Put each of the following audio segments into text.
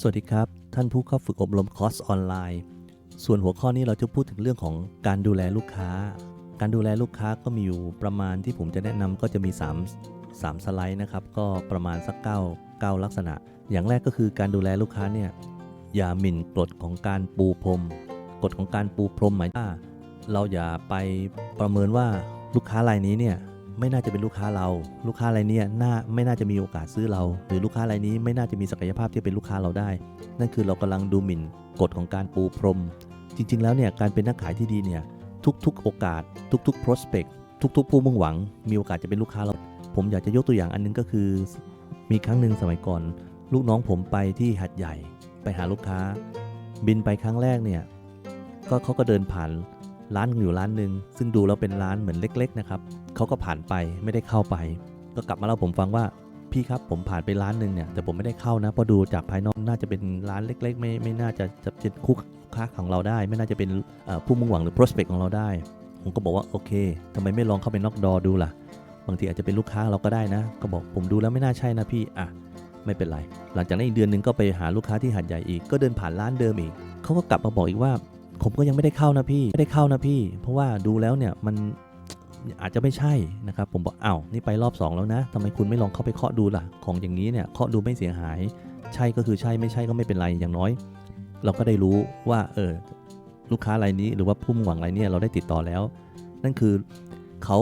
สวัสดีครับ ท่านผู้เข้าฝึกอบรมคอร์สออนไลน์ ส่วนหัวข้อนี้เราจะพูดถึงเรื่องของการดูแลลูกค้า การดูแลลูกค้าก็มีอยู่ประมาณที่ผมจะแนะนำก็จะมี 3 3 สไลด์นะครับ ก็ประมาณสัก9 9ลักษณะ อย่างแรกก็คือการดูแลลูกค้าเนี่ยอย่าหมิ่นกฎของการปูพรมกฎของการปูพรมหมายว่าเราอย่าไปประเมินว่าลูกค้ารายนี้เนี่ย ไม่น่าจะเป็นลูกค้าเรา ลูกค้ารายเนี้น่าไม่น่าจะมีโอกาสซื้อเรา หรือลูกค้ารายนี้ไม่น่าจะมีศักยภาพที่เป็นลูกค้าเราได้ นั่นคือเรากำลังดูหมิ่นกฎของการปูพรม จริง ๆ แล้วเนี่ยการเป็นนักขายที่ดีเนี่ยทุกๆ โอกาส ทุกๆ prospect ทุกๆ ผู้มุ่งหวัง มีโอกาสจะเป็นลูกค้าเรา ผมอยากจะยกตัวอย่างอันนึงก็คือ มีครั้งหนึ่งสมัยก่อน ลูกน้องผมไปที่หัดใหญ่ ไปหาลูกค้า บินไปครั้งแรกเนี่ยก็เขาก็เดินผ่าน ร้านอยู่ร้านหนึ่งซึ่งดูแล้วเป็นร้านเหมือนเล็ก ๆ นะครับเขาก็ผ่านไปไม่ได้เข้าไป ก็กลับมาเล่าผมฟังว่าพี่ครับผมผ่านไปร้านหนึ่งเนี่ยแต่ผมไม่ได้เข้านะเพราะดูจากภายนอกน่าจะเป็นร้านเล็ก ๆ ไม่ไม่น่าจะจะเป็นคู่ค้าของเราได้ ไม่น่าจะเป็นผู้มุ่งหวังหรือ prospect ของเราได้ ผมก็บอกว่าโอเคทำไมไม่ลองเข้าไปนอกดอดูล่ะ บางทีอาจจะเป็นลูกค้าเราก็ได้นะ ก็บอกผมดูแล้วไม่น่าใช่นะพี่อะไม่เป็นไร หลังจากนั้นอีกเดือนหนึ่งก็ไปหาลูกค้าที่หัดใหญ่อีก ก็เดินผ่านร้านเดิมอีกเขาก็กลับมาบอกอีกว่า ผมก็ยังไม่ได้เข้านะพี่ไม่ได้เข้านะพี่ เพราะว่าดูแล้วเนี่ยมันอาจจะไม่ใช่นะครับ ผมบอกอ้าวนี่ไปรอบ 2 แล้วนะทำไมคุณไม่ลองเข้าไปเคาะดูล่ะ ของอย่างนี้เนี่ยเคาะดูไม่เสียหาย ใช่ก็คือใช่ไม่ใช่ก็ไม่เป็นไรอย่างน้อย เราก็ได้รู้ว่าเออลูกค้ารายนี้หรือว่าผู้มุ่งหวังรายนี้เราได้ติดต่อแล้ว นั่นคือเขา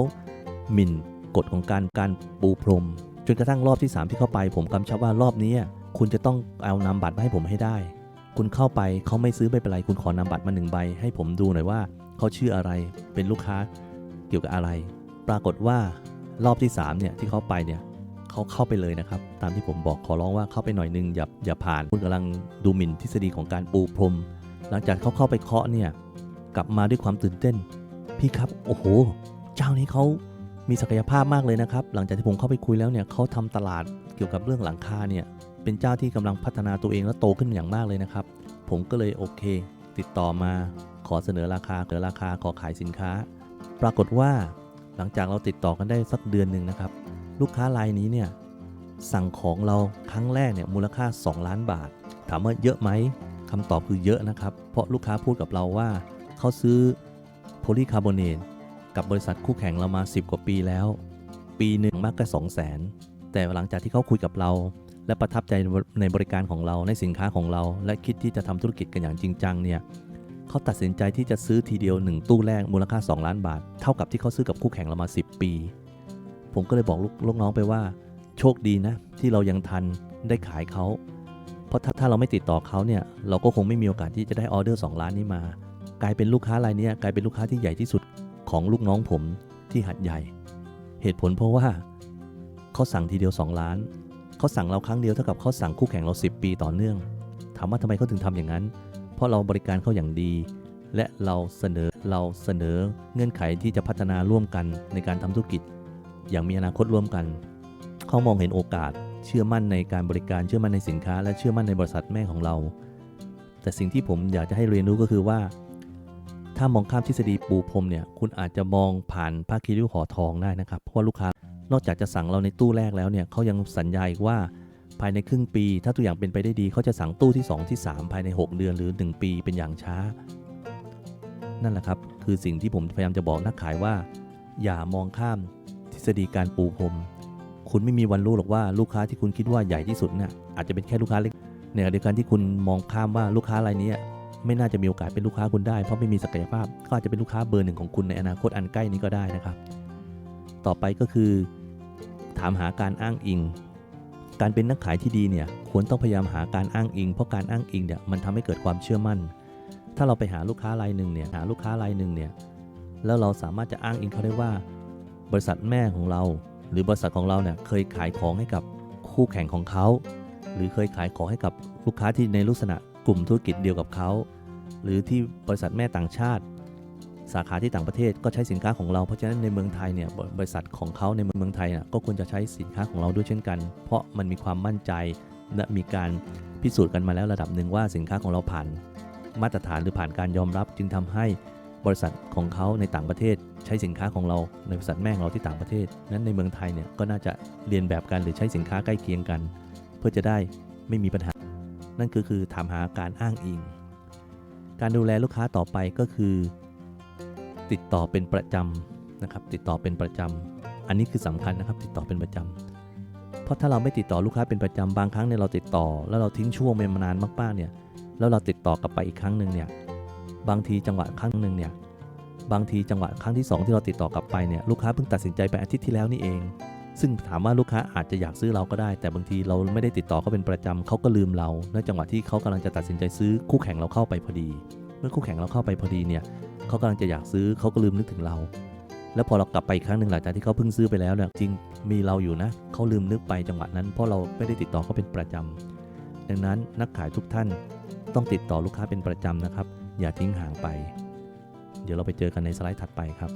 หมิ่นกฎของการการปูพรม จนกระทั่งรอบที่ 3 ที่เข้าไป ผมกำชับว่ารอบนี้คุณจะต้องเอานำบัตรมาให้ผมให้ได้ คุณเข้าไปเขาไม่ซื้อไม่เป็นไร คุณขอนำบัตรมาหนึ่งใบ ให้ผมดูหน่อยว่าเขาชื่ออะไรเป็นลูกค้าเกี่ยวกับอะไร ปรากฏว่ารอบที่3เนี่ยที่เขาไปเนี่ยเขาเข้าไปเลยนะครับ ตามที่ผมบอกขอร้องว่าเข้าไปหน่อยนึงอย่าอย่าผ่านคุณกำลังดูหมิ่นทฤษฎีของการปูพรม หลังจากเขาเข้าไปเคาะเนี่ยกลับมาด้วยความตื่นเต้น พี่ครับโอ้โห เจ้านี้เขามีศักยภาพมากเลยนะครับ หลังจากที่ผมเข้าไปคุยแล้วเนี่ยเขาทำตลาดเกี่ยวกับเรื่องหลังคาเนี่ย เป็นเจ้าที่กำลังพัฒนาตัวเองและโตขึ้นอย่างมากเลยนะครับ ผมก็เลยโอเค ติดต่อมาขอเสนอราคาเสนอราคาขอขายสินค้า ปรากฏว่าหลังจากเราติดต่อกันได้สักเดือนหนึ่งนะครับ ลูกค้ารายนี้เนี่ยสั่งของเราครั้งแรกเนี่ยมูลค่า 2 ล้านบาท ถามว่าเยอะไหมคำตอบคือเยอะนะครับ เพราะลูกค้าพูดกับเราว่า เขาซื้อโพลีคาร์บอเนตกับบริษัทคู่แข่งเรามา 10 กว่าปีแล้ว ปีหนึ่งมากก็2 0 0 0 0 0 แต่หลังจากที่เขาคุยกับเรา และประทับใจในบริการของเราในสินค้าของเรา และคิดที่จะทำธุรกิจกันอย่างจริงจังเนี่ยเขาตัดสินใจที่จะซื้อทีเดียว 1 ตู้แรกมูลค่า 2 ล้านบาท เท่ากับที่เขาซื้อกับคู่แข่งเรามา 10 ปี ผมก็เลยบอกลูกลูกน้องไปว่า โชคดีนะ ที่เรายังทันได้ขายเขาเพราะถ้าถ้าเราไม่ติดต่อเขาเนี่ยเราก็คงไม่มีโอกาสที่จะได้ออเดอร์ 2 ล้านนี้มา กลายเป็นลูกค้ารายนี้กลายเป็นลูกค้าที่ใหญ่ที่สุดของลูกน้องผมที่หัดใหญ่ เหตุผลเพราะว่าเขาสั่งทีเดียว 2 ล้าน เขาสั่งเราครั้งเดียวเท่ากับเขาสั่งคู่แข่งเรา 10 ปีต่อเนื่อง ถามว่าทำไมเขาถึงทำอย่างนั้น เพราะเราบริการเขาอย่างดี และเราเสนอเราเสนอเงื่อนไขที่จะพัฒนาร่วมกันในการทำธุรกิจ อย่างมีอนาคตร่วมกัน เขามองเห็นโอกาส เชื่อมั่นในการบริการเชื่อมั่นในสินค้า และเชื่อมั่นในบริษัทแม่ของเรา แต่สิ่งที่ผมอยากจะให้เรียนรู้ก็คือว่า ถ้ามองข้ามทฤษฎีปูพรมเนี่ยคุณอาจจะมองผ่านผ้าคีริ้วห่อทองได้นะครับเพราะว่าลูกค้า นอกจากจะสั่งเราในตู้แรกแล้วเนี่ยเขายังสัญญาอีกว่าภายในครึ่งปี ถ้าตัวอย่างเป็นไปได้ดีเขาจะสั่งตู้ที่ 2 ที่ 3 ภายใน 6 เดือนหรือ 1 ปีเป็นอย่างช้า นั่นแหละครับ คือสิ่งที่ผมพยายามจะบอกนักขายว่า อย่ามองข้ามทฤษฎีการปูพรมคุณไม่มีวันรู้หรอกว่าลูกค้าที่คุณคิดว่าใหญ่ที่สุดเนี่ยอาจจะเป็นแค่ลูกค้าเล็กในขณะเดียวกันที่คุณมองข้ามว่าลูกค้ารายนี้ไม่น่าจะมีโอกาสเป็นลูกค้าคุณได้เพราะไม่มีศักยภาพ ก็อาจจะเป็นลูกค้าเบอร์หนึ่งของคุณในอนาคตอันใกล้นี้ก็ได้นะครับ ต่อไปก็คือ ถามหาการอ้างอิง การเป็นนักขายที่ดีเนี่ยควรต้องพยายามหาการอ้างอิง เพราะการอ้างอิงเนี่ยมันทำให้เกิดความเชื่อมั่น ถ้าเราไปหาลูกค้ารายหนึ่งเนี่ยหาลูกค้ารายหนึ่งเนี่ยแล้วเราสามารถจะอ้างอิงเขาได้ว่า บริษัทแม่ของเรา หรือบริษัทของเราเนี่ยเคยขายของให้กับคู่แข่งของเขา หรือเคยขายของให้กับลูกค้าที่ในลักษณะกลุ่มธุรกิจเดียวกับเขา หรือที่บริษัทแม่ต่างชาติ สาขาที่ต่างประเทศก็ใช้สินค้าของเรา เพราะฉะนั้นในเมืองไทยเนี่ยบริษัทของเขาในเมืองไทยน่ะก็ควรจะใช้สินค้าของเราด้วยเช่นกัน เพราะมันมีความมั่นใจและมีการพิสูจน์กันมาแล้วระดับหนึ่งว่าสินค้าของเราผ่าน มาตรฐานหรือผ่านการยอมรับ จึงทำให้บริษัทของเขาในต่างประเทศ ใช้สินค้าของเราในบริษัทแม่ของเราที่ต่างประเทศ นั้นในเมืองไทยเนี่ยก็น่าจะเรียนแบบกันหรือใช้สินค้าใกล้เคียงกัน เพื่อจะได้ไม่มีปัญหา นั่นก็คือถามหาการอ้างอิง การดูแลลูกค้าต่อไปก็คือ ติดต่อเป็นประจำนะครับ ติดต่อเป็นประจำอันนี้คือสำคัญนะครับ ติดต่อเป็นประจำเพราะถ้าเราไม่ติดต่อลูกค้าเป็นประจำบางครั้งเนี่ยเราติดต่อ แล้วเราทิ้งช่วงไปมานานมากๆเนี่ยแล้วเราติดต่อกลับไปอีกครั้งหนึ่งเนี่ยบางทีจังหวะครั้งหนึ่งเนี่ยบางทีจังหวะครั้งที่สองที่เราติดต่อกลับไปเนี่ยลูกค้าเพิ่งตัดสินใจไปอาทิตย์ที่แล้วนี่เอง ซึ่งถามว่าลูกค้าอาจจะอยากซื้อเราก็ได้ แต่บางทีเราไม่ได้ติดต่อเขาเป็นประจำเขาก็ลืมเราในจังหวะที่เขากำลังจะตัดสินใจซื้อคู่แข่งเราเข้าไปพอดี เมื่อคู่แข่งเราเข้าไปพอดีเนี่ย เขากำลังจะอยากซื้อเขาก็ลืมนึกถึงเรา แล้วพอเรากลับไปอีกครั้งหนึ่งหลังจากที่เขาเพิ่งซื้อไปแล้วเนี่ยจริงมีเราอยู่นะเขาลืมนึกไปจังหวะนั้น เพราะเราไม่ได้ติดต่อเขาเป็นประจำดังนั้นนักขายทุกท่านต้องติดต่อลูกค้าเป็นประจำนะครับ อย่าทิ้งห่างไป เดี๋ยวเราไปเจอกันในสไลด์ถัดไปครับ